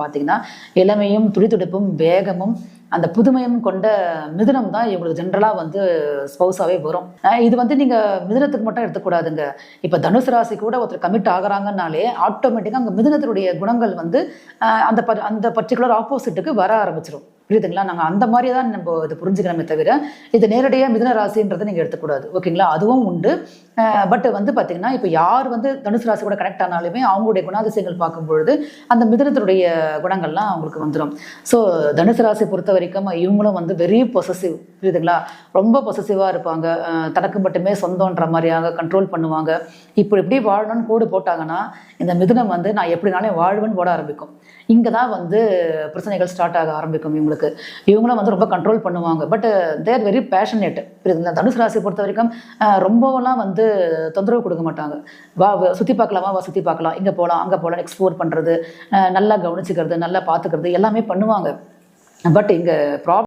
பார்த்தீங்கன்னா இளமையும் துடிதுடிப்பும் வேகமும் அந்த புதுமையும் கொண்ட மிதுனம் தான் இவங்களுக்கு ஜென்ரலாக வந்து ஸ்பௌஸாகவே வரும். இது வந்து நீங்கள் மிதுனத்துக்கு மட்டும் எடுத்துக்கூடாதுங்க. இப்போ தனுசு ராசி கூட ஒருத்தர் கமிட் ஆகுறாங்கன்னாலே ஆட்டோமேட்டிக்காக அங்கே மிதுனத்தினுடைய குணங்கள் வந்து அந்த ப அந்த பர்டிகுலர் ஆப்போசிட்டுக்கு வர ஆரம்பிச்சிடும் புரியுதுங்களா? நாங்கள் அந்த மாதிரி தான் நம்ம இது புரிஞ்சுக்கிறோமே தவிர இது நேரடியாக மிதுன ராசின்றதை நீங்கள் எடுத்துக்கூடாது. ஓகேங்களா? அதுவும் உண்டு. பட் வந்து பார்த்தீங்கன்னா இப்போ யார் வந்து தனுசு ராசி கூட கனெக்ட் ஆனாலுமே அவங்களுடைய குணாதிசயங்கள் பார்க்கும்பொழுது அந்த மிதுனத்தினுடைய குணங்கள்லாம் அவங்களுக்கு வந்துடும் ஸோ தனுசு ராசி பொறுத்த வரைக்கும் இவங்களும் வந்து வெரி பொசசிவ் புரியுதுங்களா? ரொம்ப பொசசிவாக இருப்பாங்க. தனக்கு மட்டுமே சொந்தன்ற மாதிரியாக கண்ட்ரோல் பண்ணுவாங்க. இப்போ எப்படி வாழணும்னு கூடு போட்டாங்கன்னா இந்த மிதுனம் வந்து நான் எப்படினாலும் வாழ்வேன்னு போட ஆரம்பிக்கும். இங்கே தான் வந்து பிரச்சனைகள் ஸ்டார்ட் ஆக ஆரம்பிக்கும் இவங்களுக்கு. இவங்களும் வந்து ரொம்ப கண்ட்ரோல் பண்ணுவாங்க. பட் தேர் வெரி பேஷனேட் இந்த தனுசு ராசி பொறுத்த வரைக்கும் uh, ரொம்பலாம் வந்து தொந்தரவு கொடுக்க மாட்டாங்க. வா வா, சுற்றி பார்க்கலாமா? வா சுற்றி பார்க்கலாம். இங்கே போகலாம் அங்கே போகலாம் எக்ஸ்ப்ளோர் பண்ணுறது uh, நல்லா கவனிச்சுக்கிறது நல்லா பார்த்துக்கிறது எல்லாமே பண்ணுவாங்க. பட் இங்கே ப்ராப்ளம்